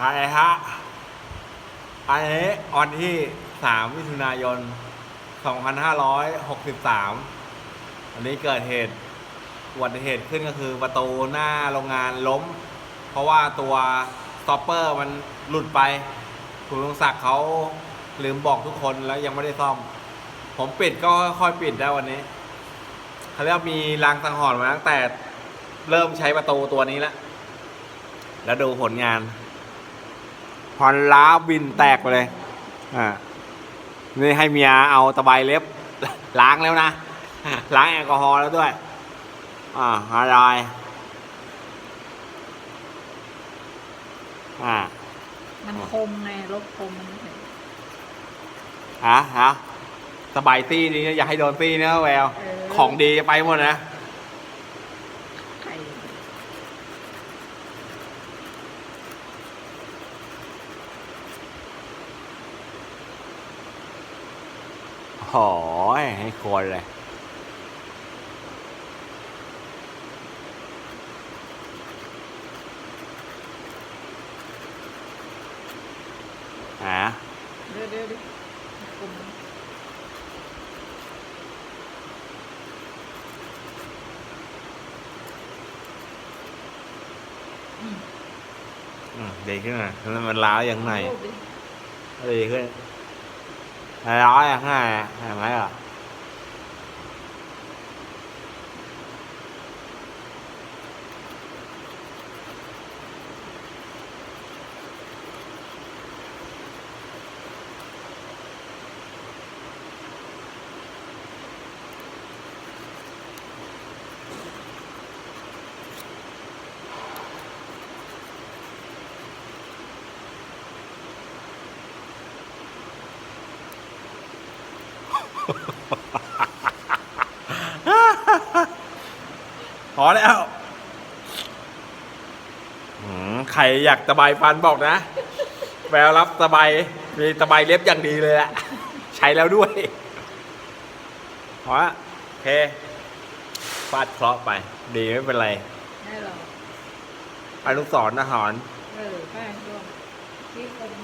อะไรฮะอันนี้วันที่ 3 มิถุนายน 2563 อันนี้เกิดเหตุอุบัติเหตุขึ้นก็คือประตูหน้าโรงงานล้ม เพราะว่าตัวสต็อปเปอร์มันหลุดไป คุณลุงศักดิ์เขาลืมบอกทุกคนแล้วยังไม่ได้ซ่อม ผมปิดก็ค่อยปิดได้วันนี้เขาเรียกมีรางสังหรณ์มาตั้งแต่เริ่มใช้ประตูตัวนี้แล้ว แล้วดูผลงาน ฮอนล้าบินแตกไปเลยอ่านี่ให้เมียเอาตะไบเล็บ ล้างแล้วนะ ล้างแอลกอฮอล์แล้วด้วย อ่าอะไรอ่ามันคมไงรถคมมันเห็นฮะฮะสบายตี้นี้อย่าให้โดนตี้นะแววเออของดีไปหมดนะ ไข่ โหยให้คนเลยฮะเดี๋ยวเดี๋ยวเดี๋ยวคมอืมอืมดีขึ้นหน่อยแล้วมันล้าวอย่างไหนรูปดิดีขึ้น ล้าวอย่างไงเห็นไหมอะ พอแล้วอืมใครอยากตะไบฟันบอกนะแววรับตะไบมีตะไบเล็บอย่างดีเลยอะใช้แล้วด้วยพอละโอเคฟาดเคราะห์ไป ดีไม่เป็นไรให้เราอนุสรณ์นะหอนเออแป้งด้วยที่คมมากเวลาหน่อยมา